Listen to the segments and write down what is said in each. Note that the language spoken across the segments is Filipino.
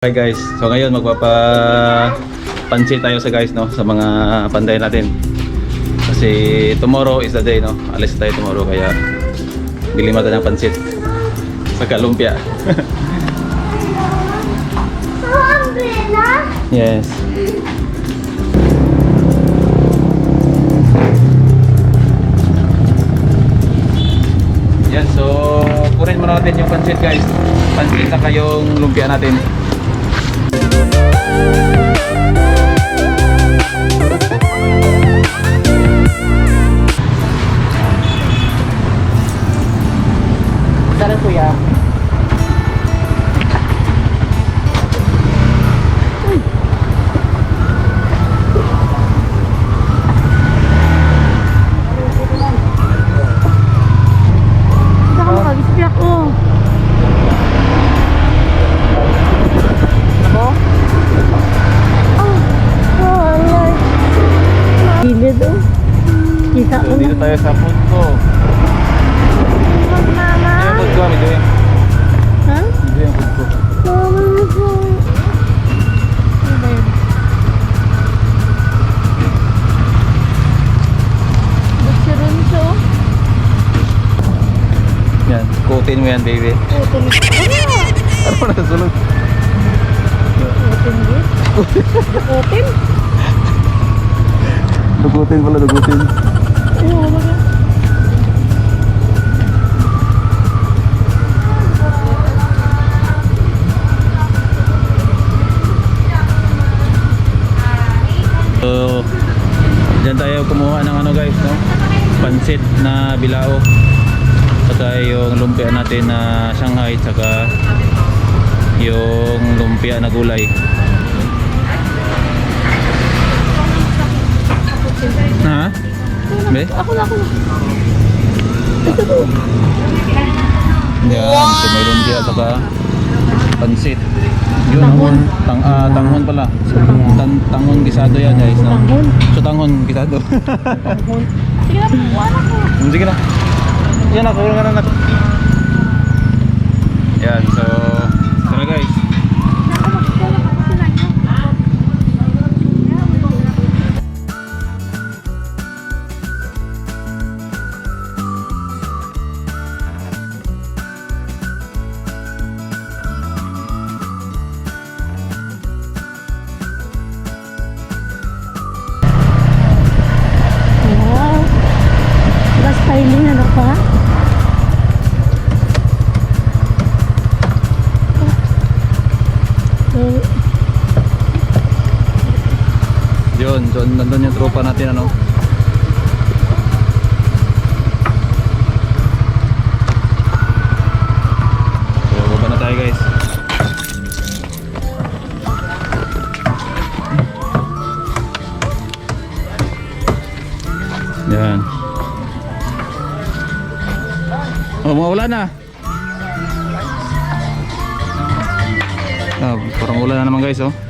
Hi guys, so ngayon magpapa pansit tayo sa guys no sa mga panday natin. Kasi tomorrow is the day no. Alis tayo tomorrow kaya bili mata ng pansit sa kalumpia. yes. Yan, so kunin muna natin yung pansit guys. Pansit na kayong lumpia natin. Sana kuya. Yan, kutin mo yan baby. Oh, tumis. Ano? Pa nakasulog? Utin din. Utin? Dugutin pala, dugutin. Ano guys, no? Pansit na bilao. Saka yung lumpia natin na Shanghai, saka yung lumpia na gulay. Ha? Be? Ako na, ako na. Yan, so may lumpia saka pansit. Yun, Tanghon. Tang, ah, tanghon pala. Tan, tanghon gisado yan guys, no? Tanghon. So tanghon gisado. Tanghon. Sige na, wala ko. Sige na. Yan na, kulang ka na natin. Yan, so, So nandun yung tropa natin ano. So, baba na tayo guys. Yan. Oh, mawala na. Ah, parang wala na naman guys oh.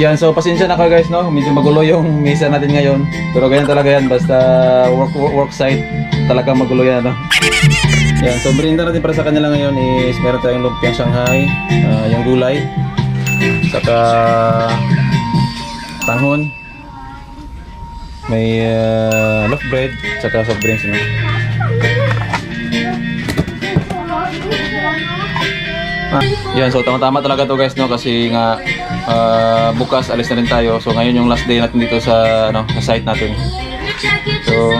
Yan, so pasensya na kayo guys, no? Medyo magulo yung mesa natin ngayon. Pero ganyan talaga yan, basta work, work, work site, talaga magulo yan, no? Yan, so brinda natin para sa kanila ngayon is meron tayong lumpiang Shanghai, ah, yung gulay, saka tanghon, may uh, loaf bread, saka soft drinks, no? Ah, yan, so tama-tama talaga to guys, no? Kasi nga ah, bukas alis na rin tayo. So ngayon yung last day natin dito sa ano, sa site natin. So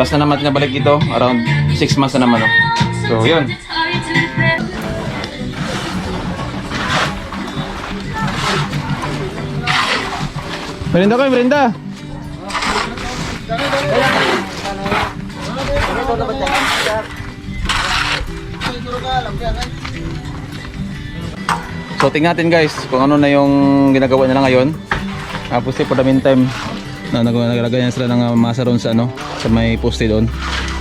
last na naman natin na balik dito, around 6 months na naman, no? So yun. Merinda kayo, merinda. So tingnan natin guys kung ano na yung ginagawa nila ngayon. Tapos eh, for the meantime, na nag naglagay na sila ng uh, masa doon sa ano, sa may poste doon.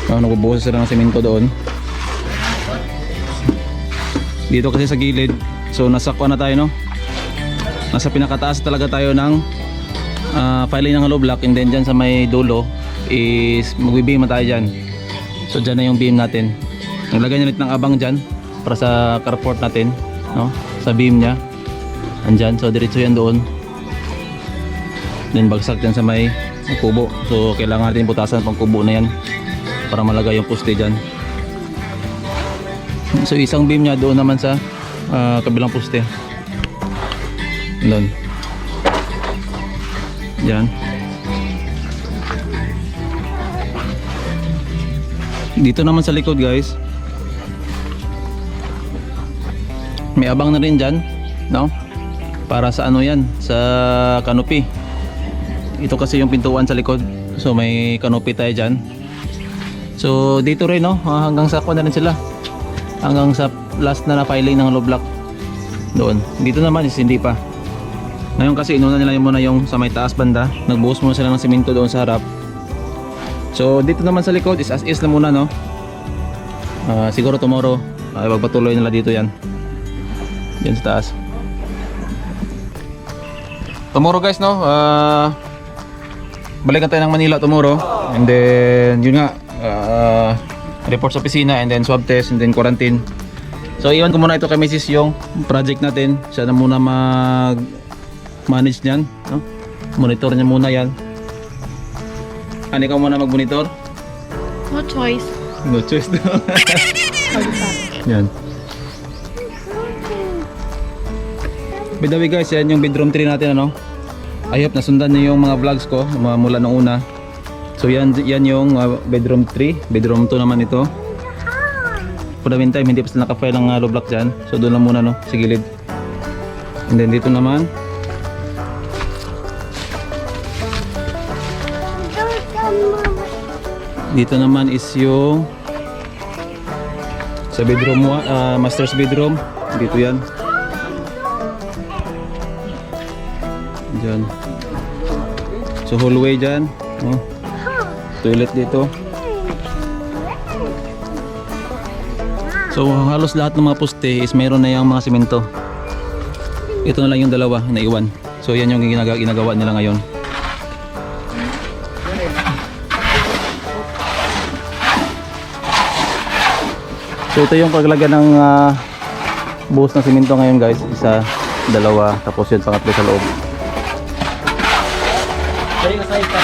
No, nagbubuhos sila ng semento doon. Dito kasi sa gilid, so nasa kuha na tayo no. Nasa pinakataas talaga tayo ng uh, filing ng hollow block and then dyan sa may dulo is magbibima tayo dyan. So dyan na yung beam natin. Naglagay niya ulit ng abang dyan para sa carport natin, no? Sa beam niya. Andyan, so diretso yan doon. Then bagsak dyan sa may kubo. So kailangan natin putasan pang kubo na yan para malagay yung poste dyan. So isang beam niya doon naman sa ah, kabilang poste. Doon. Yan. Dito naman sa likod guys. May abang na rin dyan. No? Para sa ano yan? Sa canopy. Ito kasi yung pintuan sa likod. So may canopy tayo dyan. So dito rin no? Ah, Hanggang sa kuha na rin sila. Hanggang sa last na na ng low block. Doon. Dito naman is hindi pa. Ngayon kasi inuna nila muna yung sa may taas banda. Nagbuhos muna sila ng simento doon sa harap. So dito naman sa likod is as is na muna no. Ah, siguro tomorrow ay magpatuloy nila dito yan. Yan sa taas. Tomorrow guys no. ah balikan tayo ng Manila tomorrow. And then yun nga ah, report sa opisina and then swab test and then quarantine. So iwan ko muna ito kay Mrs. yung project natin. Siya na muna mag manage niyan, no? Monitor niya muna 'yan. Ano ikaw muna mag-monitor? No choice. No choice daw. yan. By the way guys, yan yung bedroom 3 natin ano. I hope nasundan niyo yung mga vlogs ko mula nung una. So yan yan yung uh, bedroom 3, bedroom 2 naman ito. For the meantime, hindi pa sila naka-file ng uh, low block dyan. So doon lang muna no, sa gilid. And then dito naman, dito naman is yung sa bedroom ah, master's bedroom. Dito yan. Diyan. So hallway dyan. Oh. Toilet dito. So halos lahat ng mga poste is meron na yung mga simento. Ito na lang yung dalawa na iwan. So yan yung ginagawa, ginagawa nila ngayon. So ito yung paglaga ng uh, buhos ng simento ngayon guys. Isa, dalawa, tapos yun pangatlo sa loob. Pwede ka sa'yo pa.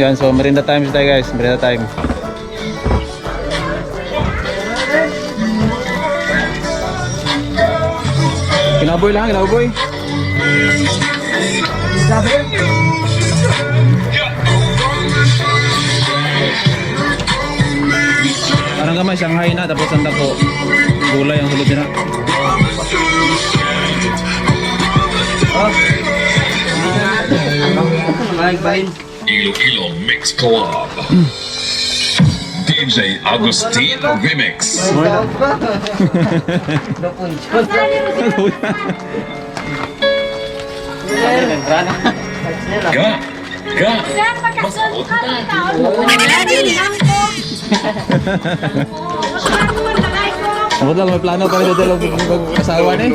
Yan, so merinda time tayo guys. Merinda time. Kinaboy lang, kinaboy. Parang gamay, Shanghai na, tapos ang dako. Gulay ang sulod nila. Iloilo Mix Club. DJ Agustin Remix. lang ko. Ako lang, may plano pa rin dito mag-asawa na eh.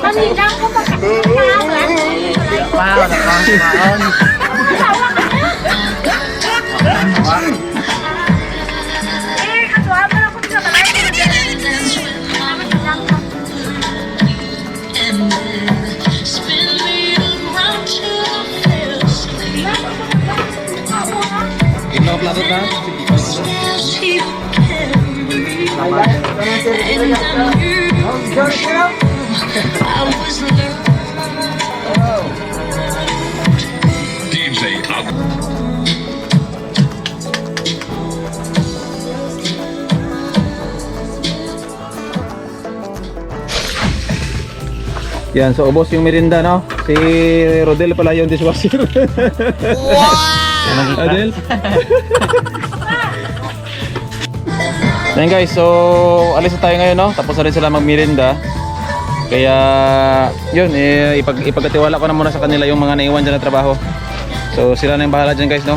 Panilang ko magkasunod ka. Wow, nakakaon. Eh, Inoplado na? Yan, so ubos yung merinda, no? Si Rodel pala yung dishwasher. wow! Rodel? Yan guys, so alis na tayo ngayon, no? Tapos na rin sila magmirinda. Kaya, yun, eh, ipag, ipagkatiwala ko na muna sa kanila yung mga naiwan dyan na trabaho. So sila na yung bahala dyan guys, no?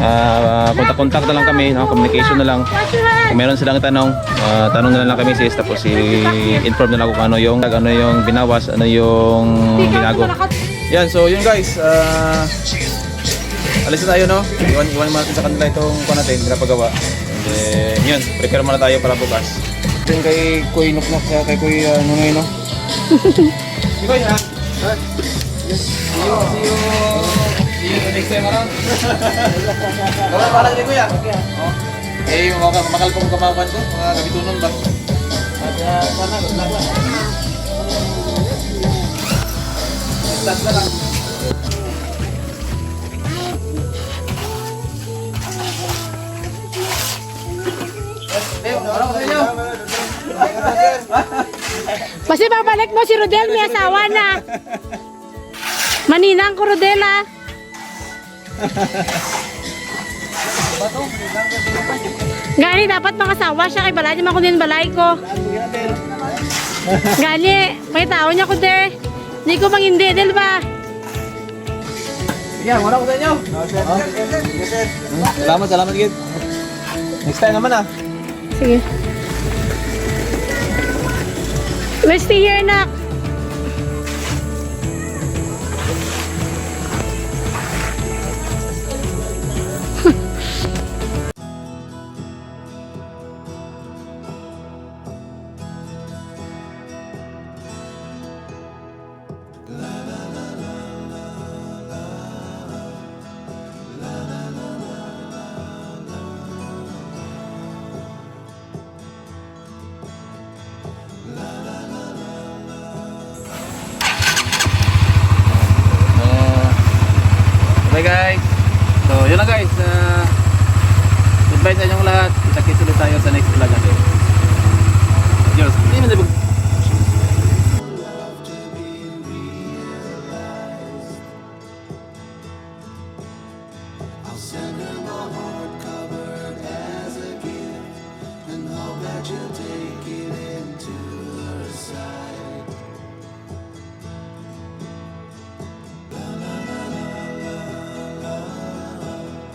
Ah, kontak-kontak na lang kami, no? Communication na lang. Kung meron silang tanong, ah, tanong na lang kami sis, tapos i-inform na lang kung ano yung, ano yung binawas, ano yung binago. Yan, so yun guys, ah, alis na tayo no? Iwan, iwan muna natin sa kanila itong kuha natin, pinapagawa. And then, yun, prepare muna tayo para bukas. Then kay Kuy Nuknok, kaya kay Kuy uh, Nunoy no? Kuy ha? You, see you, see you next time around. Wala, para din Kuya. Oh. Eh, mga makalpong kamawan ko, mga gabitunon ba? At uh, sana, good luck lang. Start na lang. Kasi babalik mo si Rodel, may asawa na. Maninang ko, Rodel, ah. Gani, dapat mangasawa siya kay balay naman ko din balay ko. Gani, may tao niya ko der. Hindi ko mang hindi, del ba? Yan, wala ko sa inyo. Salamat, salamat gid. Next time naman ah. Sige. We'll stay here, nak. Okay guys. So, yun lang guys. Uh, goodbye sa inyong lahat. Kita-kits ulit tayo sa next vlog natin.